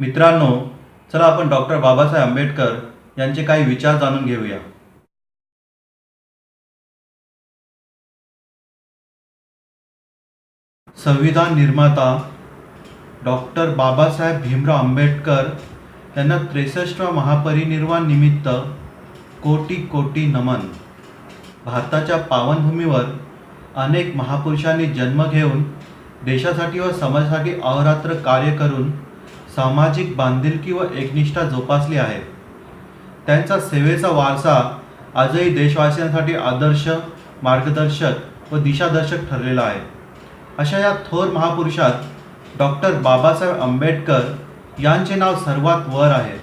मित्रांनो चला आपण डॉक्टर बाबासाहेब आंबेडकर यांचे काही विचार जाणून घेऊया. संविधान निर्माता डॉक्टर बाबासाहेब भीमराव आंबेडकर यांना त्रेसष्टवा महापरिनिर्वाण निमित्त कोटी कोटी नमन. भारताच्या पावनभूमीवर अनेक महापुरुषांनी जन्म घेऊन देशासाठी व समाजासाठी अहोरात्र कार्य करून सामाजिक बांधिलकी व एकनिष्ठा जोपासली आहे. त्यांचा सेवेचा वारसा आजही देशवासियांसाठी आदर्श मार्गदर्शक व दिशादर्शक ठरलेला आहे. अशा या थोर महापुरुषात डॉक्टर बाबासाहेब आंबेडकर यांचे नाव सर्वात वर आहे.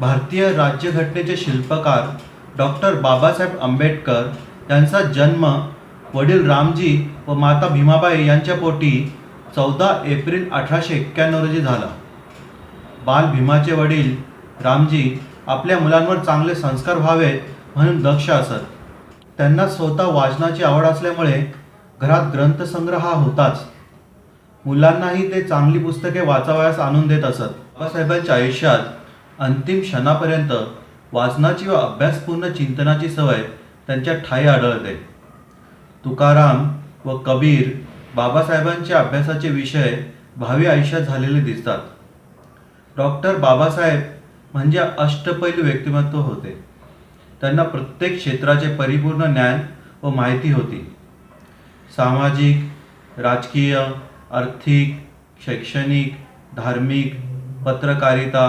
भारतीय राज्यघटनेचे शिल्पकार डॉक्टर बाबासाहेब आंबेडकर यांचा जन्म वडील रामजी व माता भीमाबाई यांच्या पोटी चौदा एप्रिल अठराशे एक्क्याण्णव रोजी झाला. बाल भीमाचे वडील रामजी आपल्या मुलांवर चांगले संस्कार व्हावेत म्हणून दक्ष असत. त्यांना स्वतः वाचनाची आवड असल्यामुळे घरात ग्रंथसंग्रह हा होताच. मुलांनाही ते चांगली पुस्तके वाचावयास आणून देत असत. बाबासाहेबांच्या आयुष्यात अंतिम क्षणापर्यंत वाचनाची व अभ्यासपूर्ण चिंतनाची सवय त्यांच्या ठाई आढळते. तुकाराम व कबीर बाबासाहेबांच्या अभ्यासाचे विषय भावी आयुष्यात झालेले दिसतात. डॉक्टर बाबासाहेब म्हणजे अष्टपैलू व्यक्तिमत्व होते. त्यांना प्रत्येक क्षेत्राचे परिपूर्ण ज्ञान व माहिती होती. सामाजिक राजकीय आर्थिक शैक्षणिक धार्मिक पत्रकारिता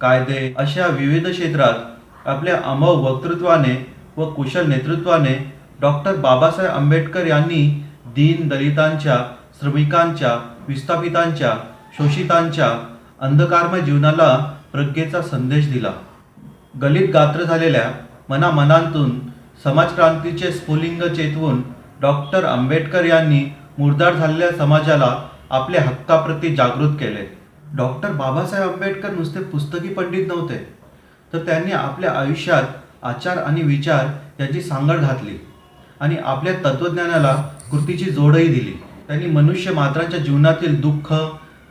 कायदे अशा विविध क्षेत्रात आपल्या अमव वक्तृत्वाने व कुशल नेतृत्वाने डॉक्टर बाबासाहेब आंबेडकर यांनी दीन दलितांच्या श्रमिकांच्या विस्थापितांच्या शोषितांच्या अंधकारमय जीवनाला प्रज्ञेचा संदेश दिला. गलित गात्र झालेल्या मनामनांतून समाजक्रांतीचे स्फुलिंग चेतवून डॉक्टर आंबेडकर यांनी मुरदार झालेल्या समाजाला आपल्या हक्काप्रती जागृत केले. डॉक्टर बाबासाहेब आंबेडकर नुसते पुस्तकी पंडित नव्हते तर त्यांनी आपल्या आयुष्यात आचार आणि विचार यांची सांगड घातली आणि आपल्या तत्त्वज्ञानाला कृतीची जोडही दिली. त्यांनी मनुष्य मात्रांच्या जीवनातील दुःख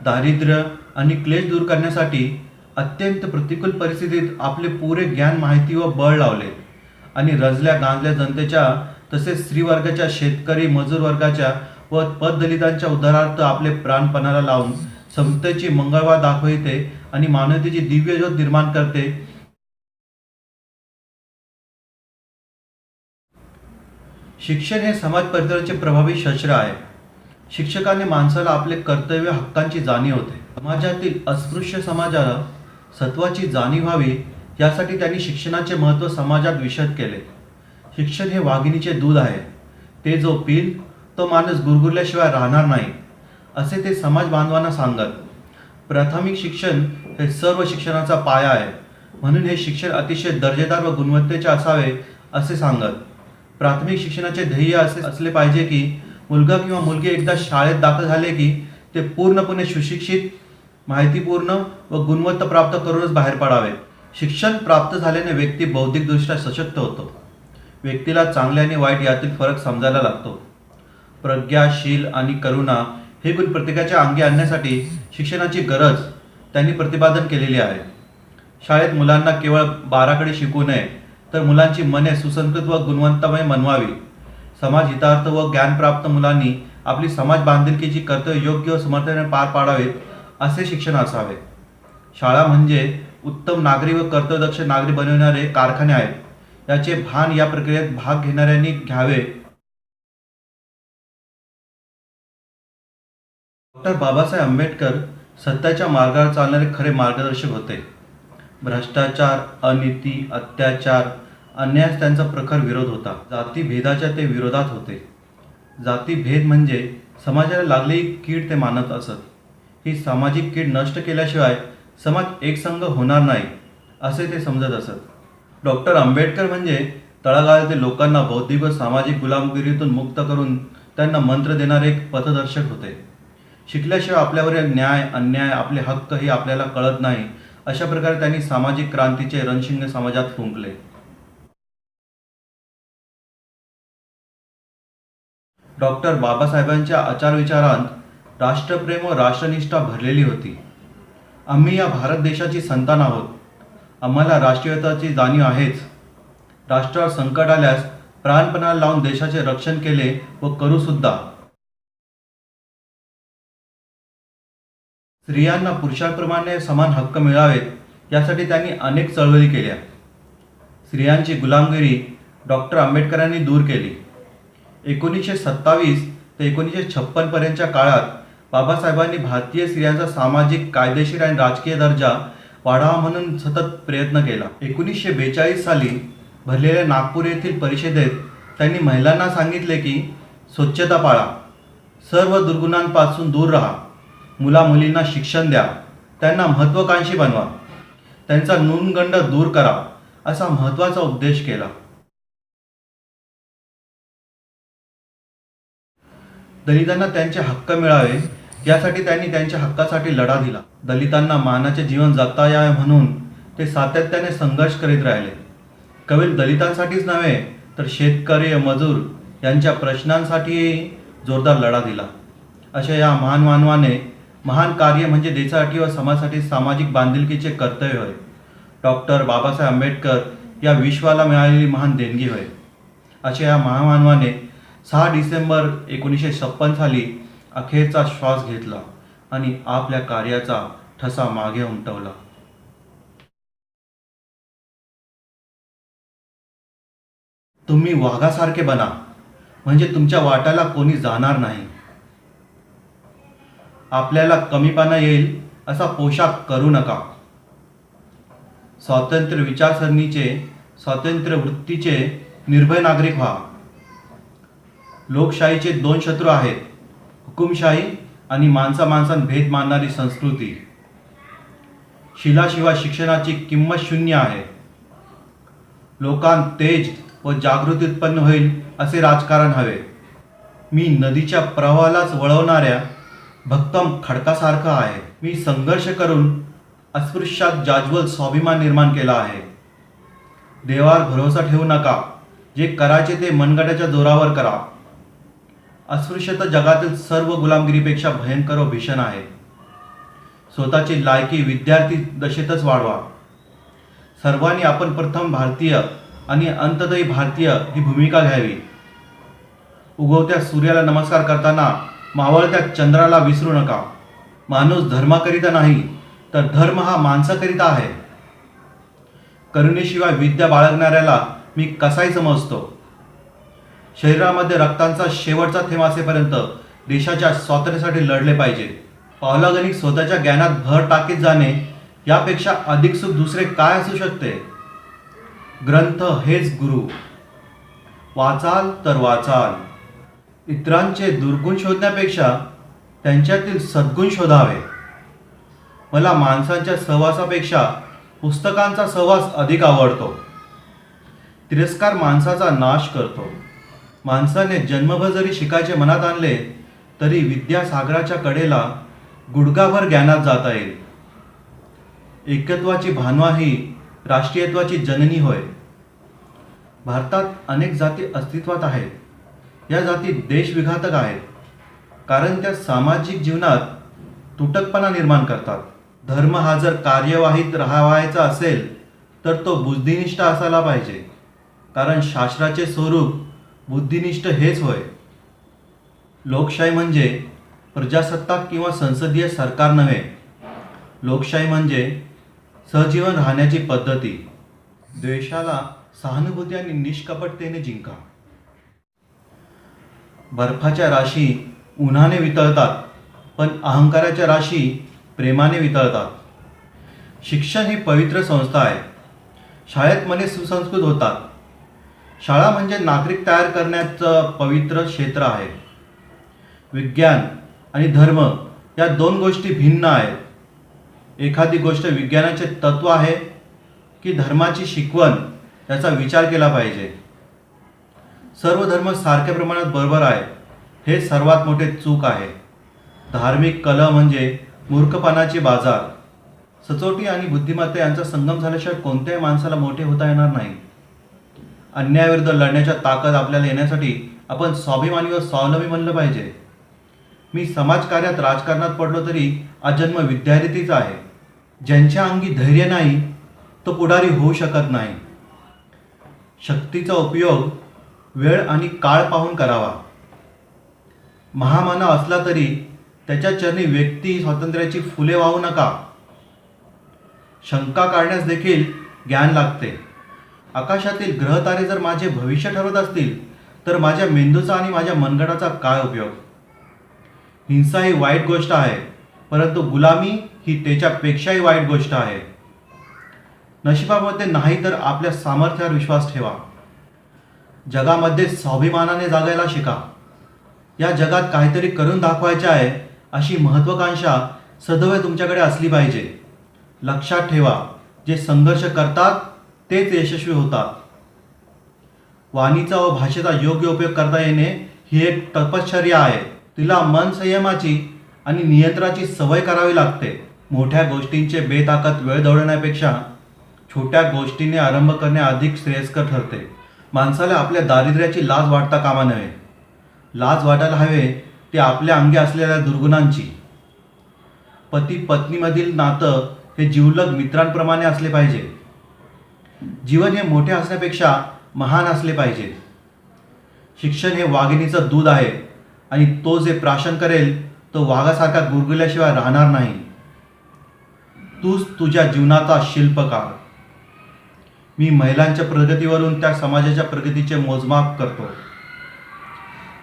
दारिद्र्य आणि क्लेश दूर करण्यासाठी अत्यंत प्रतिकूल परिस्थितीत आपले पुरे ज्ञान माहिती व बळ लावले. आणि रजल्या गांजल्या जनतेच्या तसेच स्त्रीवर्गाच्या शेतकरी मजूर वर्गाच्या व पददलितांच्या उद्धारार्थ आपले प्राणपणाला लावून समतेची मंगळवार दाखविते आणि मानवतेची दिव्य ज्योत निर्माण करते. शिक्षण हे समाज परिसराचे प्रभावी शस्त्र आहे. शिक्षकाने माणसाला आपले कर्तव्य हक्कांची जाणीव होते. समाजातील अस्पृश्य समाजाला सत्वाची जाणीव व्हावी यासाठी त्यांनी शिक्षणाचे महत्त्व समाजात विशद केले. शिक्षण हे वाघिणीचे दूध आहे. ते जो पिल तो माणूस गुरगुरल्याशिवाय राहणार नाही असे ते समाज बांधवांना सांगत. प्राथमिक शिक्षण हे सर्व शिक्षणाचा पाया आहे. म्हणून हे शिक्षण अतिशय दर्जेदार व गुणवत्तेचे असावे असे सांगत. प्राथमिक शिक्षणाचे ध्येय असे असले पाहिजे की मुलगा किंवा मुलगी एकदा शाळेत दाखल झाले की ते पूर्णपणे सुशिक्षित माहितीपूर्ण व गुणवत्ता प्राप्त करूनच बाहेर पडावे. शिक्षण प्राप्त झाल्याने व्यक्ती बौद्धिकदृष्ट्या सशक्त होतो. व्यक्तीला चांगले आणि वाईट यातील फरक समजायला लागतो. प्रज्ञाशील आणि करुणा हे गुण प्रत्येकाच्या अंगी आणण्यासाठी शिक्षणाची गरज त्यांनी प्रतिपादन केलेली आहे. शाळेत मुलांना केवळ बाराकडे शिकू नये तर मुलांची मने सुसंस्कृत व गुणवंतामय मनवावी. समाज हितार्थ व ज्ञानप्राप्त मुलांनी आपली समाज बांधिलकीची कर्तव्य योग्य व पार पाडावेत असे शिक्षण असावे. शाळा म्हणजे उत्तम नागरी व कर्तव्यदक्ष नागरी बनविणारे कारखाने आहेत. याचे भान या प्रक्रियेत भाग घेणाऱ्यांनी घ्यावे. डॉक्टर बाबासाहेब आंबेडकर सत्याच्या मार्गावर चालणारे खरे मार्गदर्शक होते. भ्रष्टाचार अनिती अत्याचार अन्यायास त्यांचा प्रखर विरोध होता. जातीभेदाच्या ते विरोधात होते. जातीभेद म्हणजे समाजाला लागलेली कीड ते मानत असत. ही सामाजिक कीड नष्ट केल्याशिवाय समाज एकसंघ होणार नाही असे ते समजत असत. डॉक्टर आंबेडकर म्हणजे तळागाळातील लोकांना बौद्धिक व सामाजिक गुलामगिरीतून मुक्त करून त्यांना मंत्र देणारे एक पथदर्शक होते. शिकल्याशिवाय आपल्यावरील न्याय अन्याय आपले हक्क हे आपल्याला कळत नाही अशा प्रकारे त्यांनी सामाजिक क्रांतीचे रणशिंग समाजात फुंकले. डॉक्टर बाबासाहेबांच्या आचारविचारांत राष्ट्रप्रेम व राष्ट्रनिष्ठा भरलेली होती. आम्ही या भारत देशाची संतान आहोत. आम्हाला राष्ट्रीयताची जाणीव आहेच. राष्ट्रावर संकट आल्यास प्राणपणाला लावून देशाचे रक्षण केले व करूसुद्धा स्त्रियांना पुरुषांप्रमाणे समान हक्क मिळावेत यासाठी त्यांनी अनेक चळवळी केल्या. स्त्रियांची गुलामगिरी डॉक्टर आंबेडकरांनी दूर केली. एकोणीसशे सत्तावीस ते एकोणीसशे छप्पनपर्यंतच्या काळात बाबासाहेबांनी भारतीय स्त्रियांचा सामाजिक कायदेशीर आणि राजकीय दर्जा वाढावा म्हणून सतत प्रयत्न केला. एकोणीसशे बेचाळीस साली भरलेल्या नागपूर येथील परिषदेत त्यांनी महिलांना सांगितले की स्वच्छता पाळा. सर्व दुर्गुणांपासून दूर राहा. मुला मुलींना शिक्षण द्या. त्यांना महत्त्वाकांक्षी बनवा. त्यांचा न्यूनगंड दूर करा. असा महत्त्वाचा उपदेश केला. दलितांना त्यांचे हक्क मिळावे यासाठी त्यांनी त्यांच्या हक्कासाठी लढा दिला. दलितांना मानाचे जीवन जगता यावे म्हणून ते सातत्याने संघर्ष करीत राहिले. कवी दलितांसाठीच नव्हे तर शेतकरी मजूर यांच्या प्रश्नांसाठीही जोरदार लढा दिला. अशा या महान मानवाने महान कार्य म्हणजे देशासाठी व समाजासाठी सामाजिक बांधिलकीचे कर्तव्य होय. डॉक्टर बाबासाहेब आंबेडकर या विश्वाला मिळालेली महान देणगी होय. अशा या महामानवाने सहा डिसेंबर एकोणीसशे छप्पन साली अखेरचा श्वास घेतला आणि आपल्या कार्याचा ठसा मागे उमटवला. तुम्ही वाघासारखे बना म्हणजे तुमच्या वाट्याला कोणी जाणार नाही. आपल्याला कमीपणा येईल असा पोशाख करू नका. स्वातंत्र्य विचारसरणीचे स्वातंत्र्य वृत्तीचे निर्भय नागरिक व्हा. लोकशाहीचे दोन शत्रू आहेत हुकुमशाही आणि माणसा माणसात भेद मानणारी संस्कृती. शिलाशिवाय शिक्षणाची किंमत शून्य आहे. लोकांत तेज व जागृती उत्पन्न होईल असे राजकारण हवे. मी नदीच्या प्रवाहालाच वळवणाऱ्या भक्कम खडकासारखा आहे. मी संघर्ष करून अस्पृश्यात जाज्वल स्वाभिमान निर्माण केला आहे. देवावर भरोसा ठेवू नका. जे करायचे ते मनगटाच्या जोरावर करा. अस्पृश्यता जगातील सर्व गुलामगिरीपेक्षा भयंकर व भीषण आहे. स्वतःची लायकी विद्यार्थी दशेतच वाढवा. सर्वांनी आपण प्रथम भारतीय आणि अंततही भारतीय ही भूमिका घ्यावी. उगवत्या सूर्याला नमस्कार करताना मावळत्या चंद्राला विसरू नका. माणूस धर्माकरिता नाही तर धर्म हा माणसाकरिता आहे. करुणेशिवाय विद्या बाळगणाऱ्याला मी कसाही समजतो? शरीरामध्ये रक्तांचा शेवटचा थेंब असेपर्यंत देशाच्या स्वातंत्र्यासाठी लढले पाहिजे. पावलागणिक स्वतःच्या ज्ञानात भर टाकीत जाणे यापेक्षा अधिक सुख दुसरे काय असू शकते? ग्रंथ हेच गुरु. वाचाल तर वाचाल. इतरांचे दुर्गुण शोधण्यापेक्षा त्यांच्यातील सद्गुण शोधावे. मला माणसांच्या सहवासापेक्षा पुस्तकांचा सहवास अधिक आवडतो. तिरस्कार माणसाचा नाश करतो. माणसाने जन्मभर जरी शिकायचे मनात आणले तरी विद्यासागराच्या कडेला गुडघाभर ज्ञानात जाता येईल. एकत्वाची भानवा ही राष्ट्रीयत्वाची जननी होय. भारतात अनेक जाती अस्तित्वात आहेत. या जाती देशविघातक आहेत. कारण त्या सामाजिक जीवनात तुटकपणा निर्माण करतात. धर्म हा जर कार्यवाहीत राहावायचा असेल तर तो बुद्धिनिष्ठ असायला पाहिजे. कारण शास्त्राचे स्वरूप बुद्धिनिष्ठ हेच होय. लोकशाही म्हणजे प्रजासत्ताक किंवा संसदीय सरकार नव्हे. लोकशाही म्हणजे सहजीवन राहण्याची पद्धती. द्वेषाला सहानुभूती आणि निष्कपटतेने जिंका. बर्फाच्या राशी उन्हाने वितळतात पण अहंकाराच्या राशी प्रेमाने वितळतात. शिक्षण ही पवित्र संस्था आहे. शाळेत मने सुसंस्कृत होतात. शाळा म्हणजे नागरिक तयार करण्याचं पवित्र क्षेत्र आहे. विज्ञान आणि धर्म या दोन गोष्टी भिन्न आहेत. एखादी गोष्ट विज्ञानाचे तत्व आहे की धर्माची शिकवण याचा विचार केला पाहिजे. सर्व धर्म सारख्या प्रमाणात बरोबर आहे हे सर्वात मोठे चूक आहे. धार्मिक कला म्हणजे मूर्खपणाची बाजार. सचोटी आणि बुद्धिमत्ता यांचा संगम झाल्याशिवाय कोणत्याही माणसाला मोठे होता येणार नाही. अन्यायाविरुद्ध लढण्याच्या ताकद आपल्याला येण्यासाठी आपण स्वाभिमानी व स्वावलंबी बनलं पाहिजे. मी समाजकार्यात राजकारणात पडलो तरी अजन्म विद्यार्थीच आहे. ज्यांच्या अंगी धैर्य नाही तो पुढारी होऊ शकत नाही. शक्तीचा उपयोग वेळ आणि काळ पाहून करावा. महामानव असला तरी त्याच्या चरणी व्यक्ती स्वातंत्र्याची फुले वाहू नका. शंका काढण्यास देखील ज्ञान लागते. आकाशातील ग्रहतारे जर माझे भविष्य ठरवत असतील तर माझ्या मेंदूचा आणि माझ्या मनगटाचा काय उपयोग? हिंसा ही वाईट गोष्ट आहे परंतु गुलामी ही त्याच्यापेक्षाही वाईट गोष्ट आहे. नशिबामध्ये नाही तर आपल्या सामर्थ्यावर विश्वास ठेवा. जगामध्ये स्वाभिमानाने जागायला शिका. या जगात काहीतरी करून दाखवायचे आहे अशी महत्त्वाकांक्षा सदैव तुमच्याकडे असली पाहिजे. लक्षात ठेवा जे संघर्ष करतात तेच यशस्वी होतात. वाणीचा व भाषेचा योग्य उपयोग करता येणे ही एक तपश्चर्या आहे. तिला मन संयमाची आणि नियंत्रणाची सवय करावी लागते. मोठ्या गोष्टींचे बेताकद वेळ दौडण्यापेक्षा छोट्या गोष्टीने आरंभ करणे अधिक श्रेयस्कर ठरते. माणसाला आपल्या दारिद्र्याची लाज वाटता कामा नये. लाज वाटायला हवे ते आपल्या अंगी असलेल्या दुर्गुणांची. पती पत्नीमधील नातं हे जिवलग मित्रांप्रमाणे असले पाहिजे. जीवन हे मोठे असण्यापेक्षा महान असले पाहिजे. शिक्षण हे वाघिणीचं दूध आहे आणि तो जे प्राशन करेल तो वाघासारखा गुरगुल्याशिवाय राहणार नाही. तूच तुझ्या जीवनाचा शिल्पकार. मी महिलांच्या प्रगतीवरून त्या समाजाच्या प्रगतीचे मोजमाप करतो.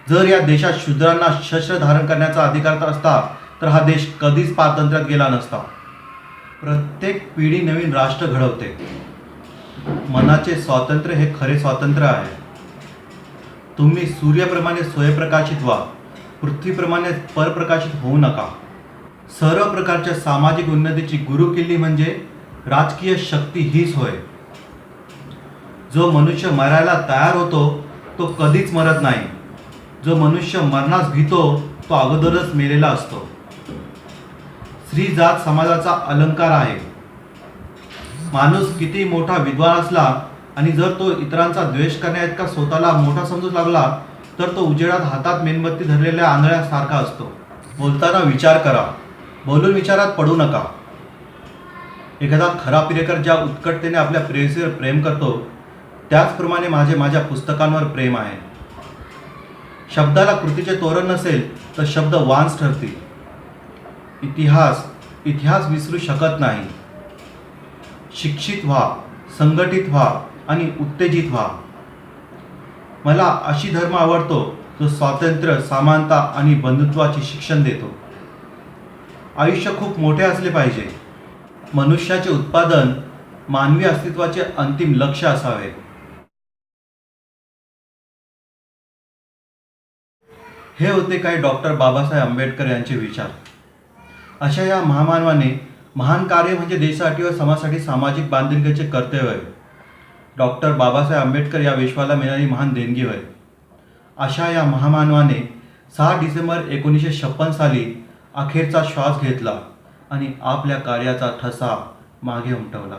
जर या देशात शूद्रांना शस्त्र धारण करण्याचा अधिकार असता तर हा देश कधीच पारतंत्र्यात गेला नसता. प्रत्येक पिढी नवीन राष्ट्र घडवते. मनाचे स्वातंत्र्य हे खरे स्वातंत्र्य आहे. तुम्ही सूर्याप्रमाणे स्वयंप्रकाशित व्हा. पृथ्वीप्रमाणे परप्रकाशित होऊ नका. सर्व प्रकारच्या सामाजिक उन्नतीची गुरुकिल्ली म्हणजे राजकीय शक्ती हीच होय. जो मनुष्य मरायला तयार होतो तो कधीच मरत नाही. जो मनुष्य मरणास भीतो तो अगोदरच मेलेला असतो. स्त्री जात समाजाचा अलंकार आहे. माणूस किती मोठा विद्वान असला आणि जर तो इतरांचा द्वेष करण्याइतका स्वतःला मोठा समजू लागला तर तो उजेडात हातात मेणबत्ती धरलेल्या आंधळ्यासारखा असतो. बोलताना विचार करा. बोलून विचारात पडू नका. एखादा खरा प्रियकर ज्या उत्कटतेने आपल्या प्रेयसीवर प्रेम करतो त्याचप्रमाणे माझे माझ्या पुस्तकांवर प्रेम आहे. शब्दाला कृतीचे तोरण नसेल तर शब्द वांस ठरतील. इतिहास इतिहास विसरू शकत नाही. शिक्षित व्हा संघटित व्हा आणि उत्तेजित व्हा. मला अशी धर्म आवडतो जो स्वातंत्र्य समानता आणि बंधुत्वाचे शिक्षण देतो. आयुष्य खूप मोठे असले पाहिजे. मनुष्याचे उत्पादन मानवी अस्तित्वाचे अंतिम लक्ष असावे. हे होते काही डॉक्टर बाबासाहेब आंबेडकर यांचे विचार. अशा या महामानवाने महान कार्य म्हणजे देशासाठी व समाजासाठी सामाजिक बांधिलकीचे कर्तव्य आहे. डॉक्टर बाबासाहेब आंबेडकर या विश्वाला मिळणारी महान देणगी होय. अशा या महामानवाने सहा डिसेंबर एकोणीसशे छप्पन साली अखेरचा श्वास घेतला आणि आपल्या कार्याचा ठसा मागे उमटवला.